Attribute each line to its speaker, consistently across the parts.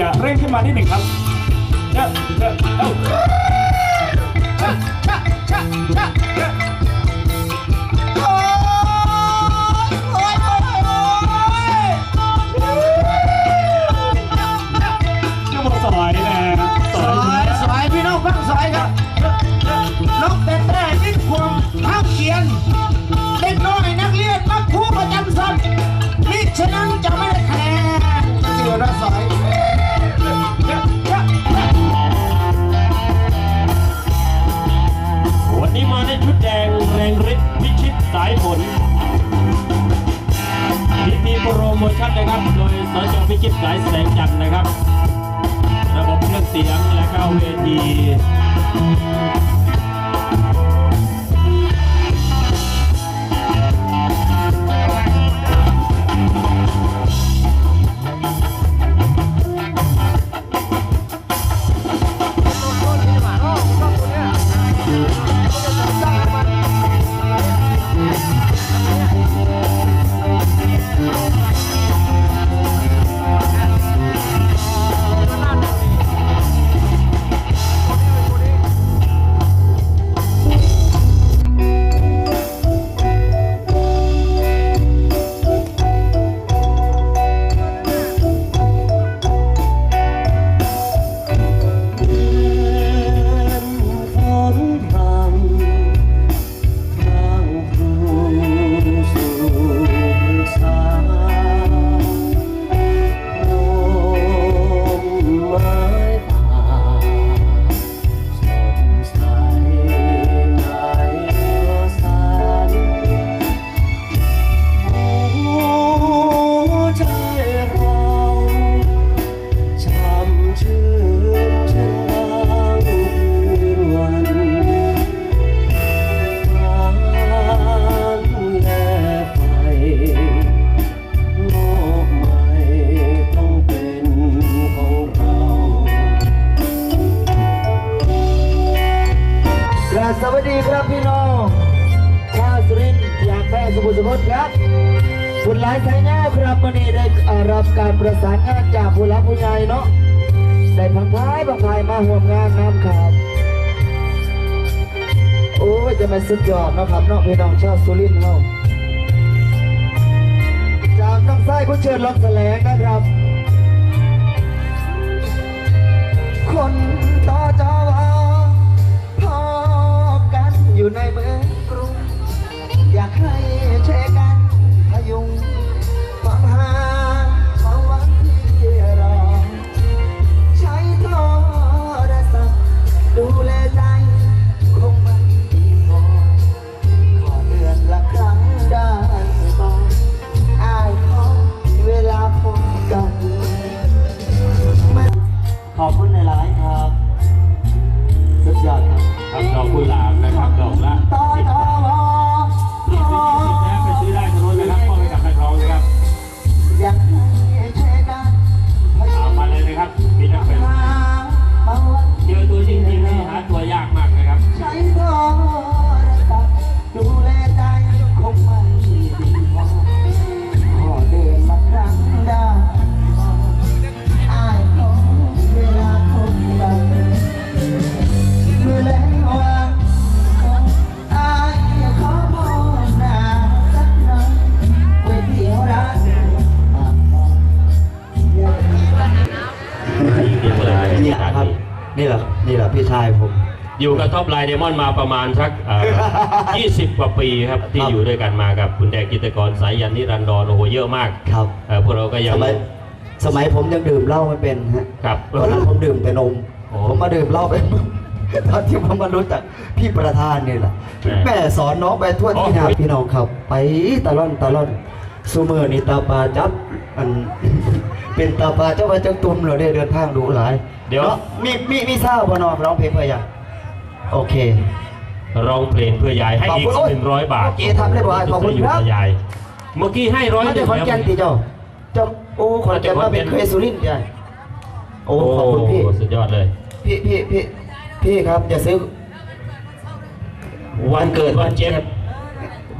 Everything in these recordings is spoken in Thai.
Speaker 1: จะจะเร่งขึ้นมานิดหนึ่งครับเจ้าเจ้าเอ้าา
Speaker 2: ยผลมีมี
Speaker 3: โปรโมชั่นนะครับ โดยสจพิชิตสายแสงจันทร์นะครับ ระบบเครื่องเสียงและก็เวที
Speaker 2: สวัสดีครับพี่น้องชาวสุรินทร์อยากแพ้สมุทรสงครครับคุณหลายสายงานครับวันนี้ได้รับการประสานงานจากผู้หลักผู้ใหญ่เนาะ ได้พังท้ายพังท้ายมาห่วมงานน้ำครับ โอ้ยจะมาสุดยอดนะครับเนาะพี่น้องชาวสุรินทร์เนาจากน้องไส้คุณเชิญลองแสลงนะครับ ครับสุดยอดครับ
Speaker 3: ครับดอกกุหลาบนะครับดอกละ
Speaker 2: ต่อต่อ
Speaker 4: นี่แหละครับนี่แหละนี่แหละพี่ชายผม
Speaker 3: อยู่กับท็อปไลน์เดมอนมาประมาณสักเอ่อ 20 กว่าปีครับ ที่
Speaker 4: ครับ
Speaker 3: อยู่ด้วยกันมากับคุณแดงกิตกรสายยันนิรันดรโอ้โหเยอะมาก
Speaker 4: ครับ
Speaker 3: เอ่อพวกเราก็ยั
Speaker 4: ส
Speaker 3: ง
Speaker 4: มัยสมัยผมยังดื่มเหล้าไม่เป็นฮะ
Speaker 3: ครับ
Speaker 4: ตอนนั้นผมดื่มแต่นม
Speaker 3: โอ้
Speaker 4: ผมมาดื่มเหล้าเป็น ตอนที่ผมมารู้จักพี่ประธานนี่แหละ
Speaker 3: แหม่
Speaker 4: แม่สอนน้องไปทั่วที่นา
Speaker 3: โอ้ย
Speaker 4: พี่น้องครับ ไปตะล่อนตะล่อนซูเมอร์นี่ตาปลาจับอัน เป็นตาปลาเจ้าว่าเจ้าตุ่มเราได้เดินทางดูหลาย
Speaker 3: เดี๋ยว
Speaker 4: นาะมีมีมีทราบว่านอนร้องเพลงเพื่อยังโอเค
Speaker 3: ร้องเพลงเพื่อยายให้อีก
Speaker 4: ขอบคุณ
Speaker 3: หนึ่งร้อยบาท
Speaker 4: โอเคทำเรียบร้อยขอบคุณครับ
Speaker 3: ยายเมื่อกี้ให้ร้อย
Speaker 4: มา
Speaker 3: ห
Speaker 4: จาก
Speaker 3: นึ่ง
Speaker 4: ขอนแก่นตีเจ้าเจ้าโอ้ขอนแก่นมาเป็นเคยสุรินทร์ใช่โอ้
Speaker 3: โอ้
Speaker 4: ขอบคุณพี่
Speaker 3: สุดยอดเลย
Speaker 4: พี่พี่พี่พี่ครับอย่าซื้อ
Speaker 3: วันเกิดวันเจ็บ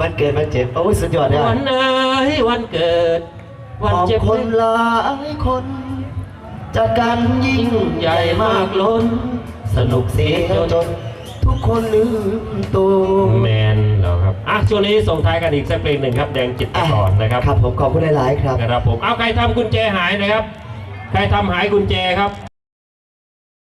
Speaker 4: วันเกิดวันเจ็บโอ้ยสุดยอดเลย
Speaker 3: วันเอ้ยวันเกิด
Speaker 4: วัน
Speaker 2: ของ
Speaker 4: เจ็บ
Speaker 2: คนหลายคนจากกันยิ่งใหญ่มากล้น สนุกเสียจน ทุกคนลืมตัว
Speaker 4: แมนแล้วครับอะช่วงนี้ส่งท้ายกันอีกสักเพลงหนึ่งครับ แดงจิตตกรนะครับ
Speaker 2: ครับผมขอบคุณหลายๆครับ
Speaker 4: นะครับผมเอาใครทำกุญแจหายนะครับ ใครทำหายกุญแจครับ